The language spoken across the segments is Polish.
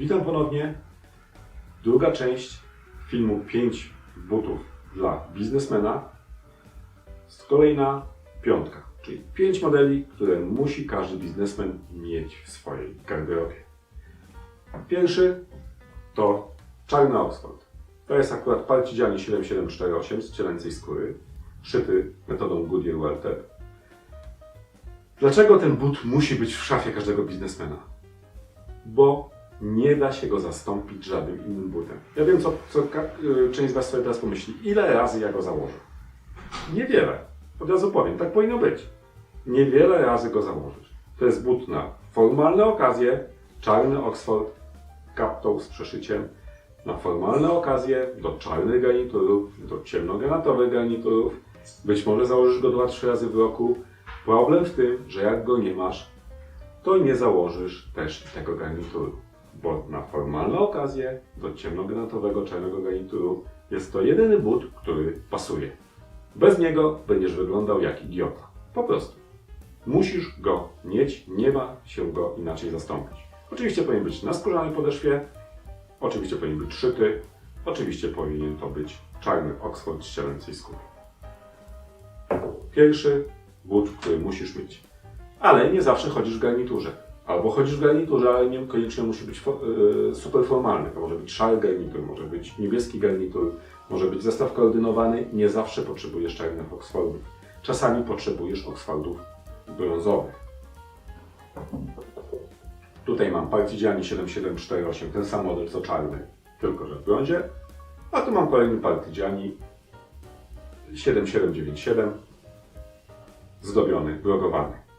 Witam ponownie. Druga część filmu 5 butów dla biznesmena. Kolejna piątka, czyli 5 modeli, które musi każdy biznesmen mieć w swojej garderobie. Pierwszy to czarny Oxford. To jest akurat Parcigiani 7748 z cielęcej skóry, szyty metodą Goodyear Welted. Dlaczego ten but musi być w szafie każdego biznesmena? Bo nie da się go zastąpić żadnym innym butem. Ja wiem, co, co y, część z Was sobie teraz pomyśli. Ile razy ja go założę? Niewiele. Od razu powiem, tak powinno być. Niewiele razy go założysz. To jest but na formalne okazje, czarny Oxford, kaptą z przeszyciem, na formalne okazje, do czarnych garniturów, do ciemnogranatowych garniturów. Być może założysz go 2-3 razy w roku. Problem w tym, że jak go nie masz, to nie założysz też tego garnituru. Bo na formalne okazje, do ciemnogranatowego, czarnego garnituru jest to jedyny but, który pasuje. Bez niego będziesz wyglądał jak idiota. Po prostu. Musisz go mieć, nie ma się go inaczej zastąpić. Oczywiście powinien być na skórzanej podeszwie, oczywiście powinien być szyty, oczywiście powinien to być czarny Oxford z skóry. Pierwszy but, który musisz mieć. Ale nie zawsze chodzisz w garniturze. Albo chodzisz w garniturze, ale niekoniecznie musi być yy, super formalny. To może być szary garnitur, może być niebieski garnitur, może być zestaw koordynowany. Nie zawsze potrzebujesz czarnych Oxfordów. Czasami potrzebujesz Oxfordów brązowych. Tutaj mam Partigiani 7748, ten sam model co czarny, tylko że w brązie. A tu mam kolejny Partigiani 7797, zdobiony, brogowany.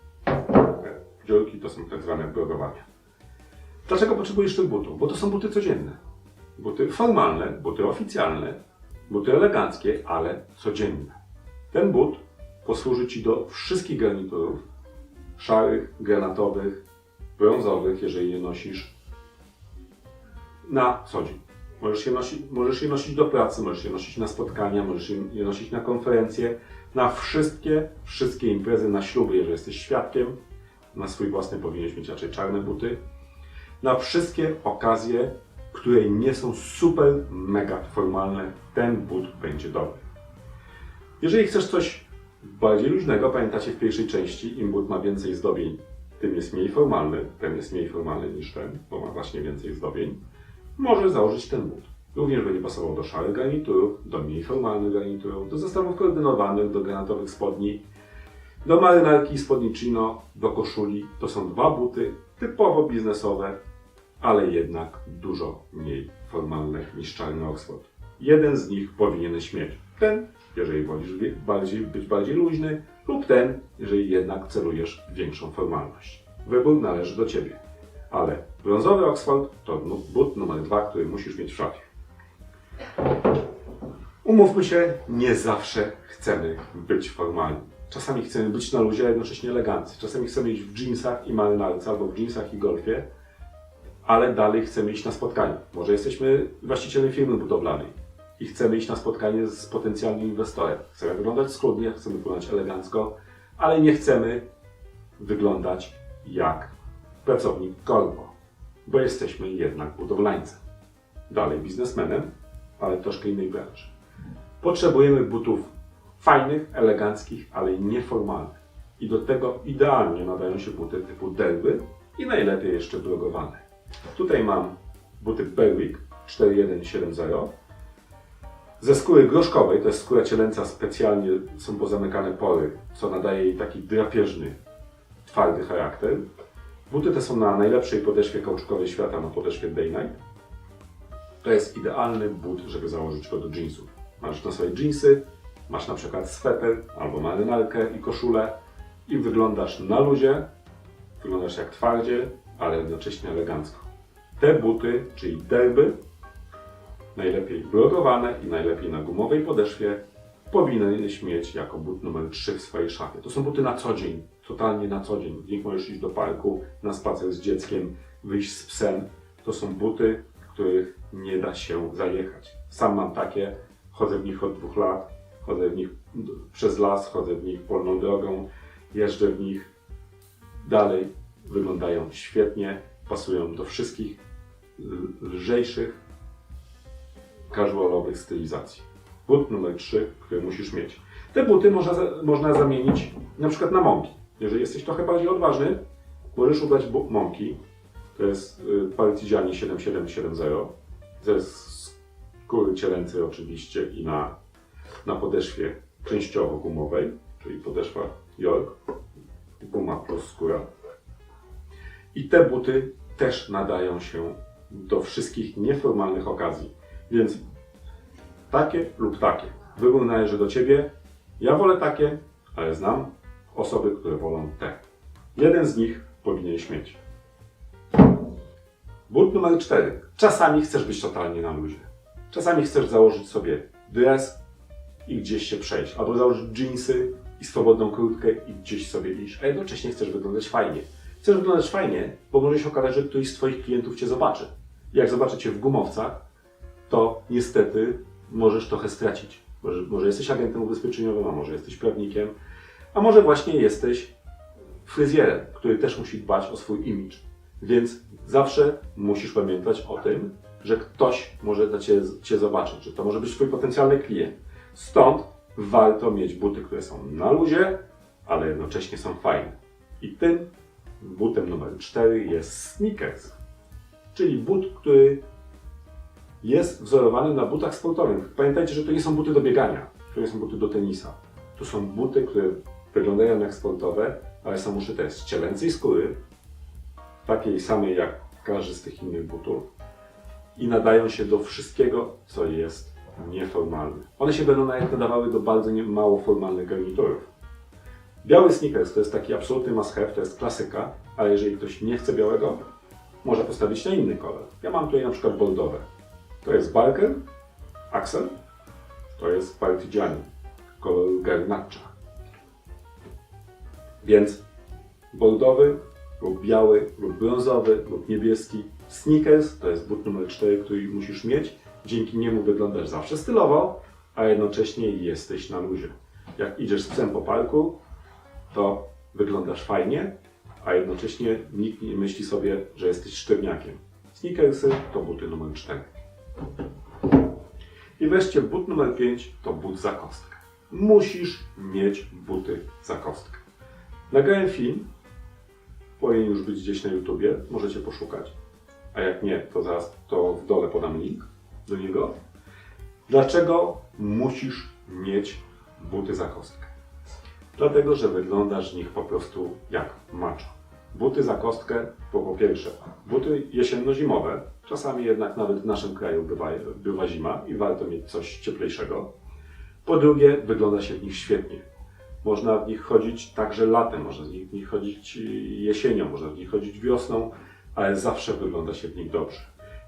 To są tak zwane brogowania. Dlaczego potrzebujesz tych butów? Bo to są buty codzienne. Buty formalne, buty oficjalne, buty eleganckie, ale codzienne. Ten but posłuży Ci do wszystkich garniturów, szarych, granatowych, brązowych, jeżeli je nosisz na co dzień. Możesz je, nosić, możesz je nosić do pracy, możesz je nosić na spotkania, możesz je nosić na konferencje, na wszystkie, wszystkie imprezy, na śluby, jeżeli jesteś świadkiem. Na swój własny powinieneś mieć raczej czarne buty. Na wszystkie okazje, które nie są super, mega formalne, ten but będzie dobry. Jeżeli chcesz coś bardziej luźnego, pamiętacie w pierwszej części, im but ma więcej zdobień, tym jest mniej formalny, ten jest mniej formalny niż ten, bo ma właśnie więcej zdobień, możesz założyć ten but. Również będzie pasował do szarych garniturów, do mniej formalnych garniturów, do zestawów koordynowanych, do granatowych spodni, do marynarki, spodni chino, do koszuli. To są dwa buty typowo biznesowe, ale jednak dużo mniej formalne niż czarny Oxford. Jeden z nich powinieneś mieć. Ten, jeżeli wolisz bardziej, być bardziej luźny, lub ten, jeżeli jednak celujesz w większą formalność. Wybór należy do Ciebie. Ale brązowy Oxford to but numer dwa, który musisz mieć w szafie. Umówmy się, nie zawsze chcemy być formalni. Czasami chcemy być na luzie, a jednocześnie elegancji. Czasami chcemy iść w jeansach i marynarce, albo w jeansach i golfie, ale dalej chcemy iść na spotkanie. Może jesteśmy właścicielem firmy budowlanej i chcemy iść na spotkanie z potencjalnym inwestorem. Chcemy wyglądać schludnie, chcemy wyglądać elegancko, ale nie chcemy wyglądać jak pracownik korpo, bo jesteśmy jednak budowlańcem. Dalej biznesmenem, ale troszkę innej branży. Potrzebujemy butów fajnych, eleganckich, ale nieformalnych. I do tego idealnie nadają się buty typu derby i najlepiej jeszcze blogowane. Tutaj mam buty Berwick 4170 ze skóry groszkowej, to jest skóra cielęca, specjalnie są pozamykane pory, co nadaje jej taki drapieżny, twardy charakter. Buty te są na najlepszej podeszwie kauczukowej świata, na podeszwie Day Night. To jest idealny but, żeby założyć go do jeansów. Masz na swoje jeansy, masz na przykład sweter albo marynarkę i koszulę i wyglądasz na luzie, wyglądasz jak twardzie, ale jednocześnie elegancko. Te buty, czyli derby, najlepiej blogowane i najlepiej na gumowej podeszwie, powinieneś mieć jako but numer 3 w swojej szafie. To są buty na co dzień, totalnie na co dzień. W nich możesz iść do parku, na spacer z dzieckiem, wyjść z psem. To są buty, których nie da się zajechać. Sam mam takie, chodzę w nich od dwóch lat, chodzę w nich przez las, chodzę w nich polną drogą, jeżdżę w nich dalej. Wyglądają świetnie, pasują do wszystkich lżejszych, casualowych stylizacji. But numer 3, który musisz mieć. Te buty można, można zamienić na przykład na mąki. Jeżeli jesteś trochę bardziej odważny, możesz ubrać mąki. To jest y, Partigiani 7770. To jest skóry cielęcej oczywiście i na, na podeszwie częściowo gumowej, czyli podeszwa York, guma plus skóra. I te buty też nadają się do wszystkich nieformalnych okazji. Więc takie lub takie. Wybór należy do Ciebie. Ja wolę takie, ale znam osoby, które wolą te. Jeden z nich powinieneś mieć. But numer 4. Czasami chcesz być totalnie na luzie. Czasami chcesz założyć sobie dres i gdzieś się przejść. Albo założyć jeansy i swobodną kurtkę i gdzieś sobie iść. A jednocześnie chcesz wyglądać fajnie. Chcesz wyglądać fajnie, bo może się okazać, że któryś z Twoich klientów Cię zobaczy. Jak zobaczy Cię w gumowcach, to niestety możesz trochę stracić. Może, może jesteś agentem ubezpieczeniowym, a może jesteś prawnikiem, a może właśnie jesteś fryzjerem, który też musi dbać o swój imidż. Więc zawsze musisz pamiętać o tym, że ktoś może cię, cię zobaczyć, że to może być Twój potencjalny klient. Stąd warto mieć buty, które są na luzie, ale jednocześnie są fajne. I tym butem numer 4 jest sneakers, czyli but, który jest wzorowany na butach sportowych. Pamiętajcie, że to nie są buty do biegania, to nie są buty do tenisa. To są buty, które wyglądają jak sportowe, ale są uszyte z cielęcej skóry, takiej samej jak każdy z tych innych butów i nadają się do wszystkiego, co jest nieformalne. One się będą nawet nadawały do bardzo mało formalnych garniturów. Biały sneakers to jest taki absolutny must have, to jest klasyka, ale jeżeli ktoś nie chce białego, może postawić na inny kolor. Ja mam tutaj na przykład bordowe. To jest Barker, Axel, to jest Partigiani, kolor garnacza. Więc bordowy lub biały lub brązowy lub niebieski sneakers to jest but numer 4, który musisz mieć. Dzięki niemu wyglądasz zawsze stylowo, a jednocześnie jesteś na luzie. Jak idziesz z psem po parku, to wyglądasz fajnie, a jednocześnie nikt nie myśli sobie, że jesteś sztywniakiem. Sneakersy to buty numer 4. I wreszcie but numer 5 to but za kostkę. Musisz mieć buty za kostkę. Nagrałem film, powinien już być gdzieś na YouTubie, możecie poszukać. A jak nie, to zaraz to w dole podam link do niego. Dlaczego musisz mieć buty za kostkę? Dlatego, że wyglądasz w nich po prostu jak macho. Buty za kostkę, bo po pierwsze, buty jesienno-zimowe, czasami jednak nawet w naszym kraju bywa, bywa zima i warto mieć coś cieplejszego. Po drugie, wygląda się w nich świetnie. Można w nich chodzić także latem, można w nich chodzić jesienią, można w nich chodzić wiosną, ale zawsze wygląda się w nich dobrze.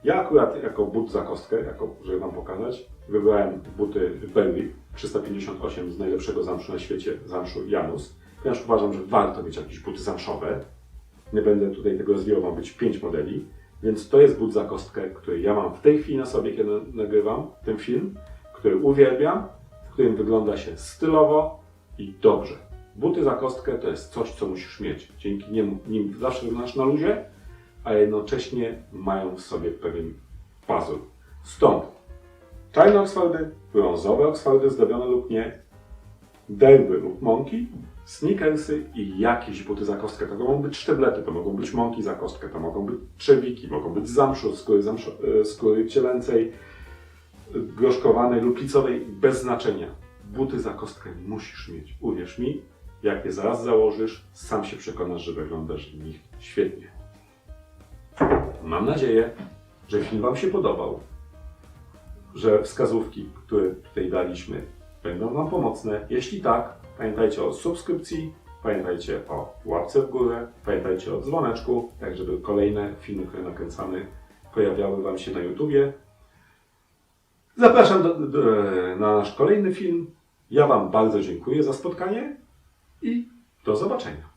Ja akurat jako but za kostkę, jako, żeby Wam pokazać, wybrałem buty Berwick 358 z najlepszego zamszu na świecie, zamszu Janus, ponieważ uważam, że warto mieć jakieś buty zamszowe. Nie będę tutaj tego rozwijał, ma być 5 modeli, więc to jest but za kostkę, który ja mam w tej chwili na sobie, kiedy nagrywam ten film, który uwielbiam, w którym wygląda się stylowo i dobrze. Buty za kostkę to jest coś, co musisz mieć. Dzięki niemu, nim zawsze wyglądasz na luzie, a jednocześnie mają w sobie pewien pazur. Stąd czarne Oxfordy, brązowe Oxfordy zdobione lub nie, derby lub mąki, sneakersy i jakieś buty za kostkę. To mogą być sztyblety, to mogą być mąki za kostkę, to mogą być trzewiki, mogą być zamszu, skóry, zamszu, e, skóry cielęcej, groszkowanej lub licowej, bez znaczenia. Buty za kostkę musisz mieć. Uwierz mi, jak je zaraz założysz, sam się przekonasz, że wyglądasz w nich świetnie. Mam nadzieję, że film Wam się podobał, że wskazówki, które tutaj daliśmy, będą Wam pomocne. Jeśli tak, pamiętajcie o subskrypcji, pamiętajcie o łapce w górę, pamiętajcie o dzwoneczku, tak żeby kolejne filmy, które nakręcamy, pojawiały Wam się na YouTubie. Zapraszam do, do, na nasz kolejny film. Ja Wam bardzo dziękuję za spotkanie i do zobaczenia.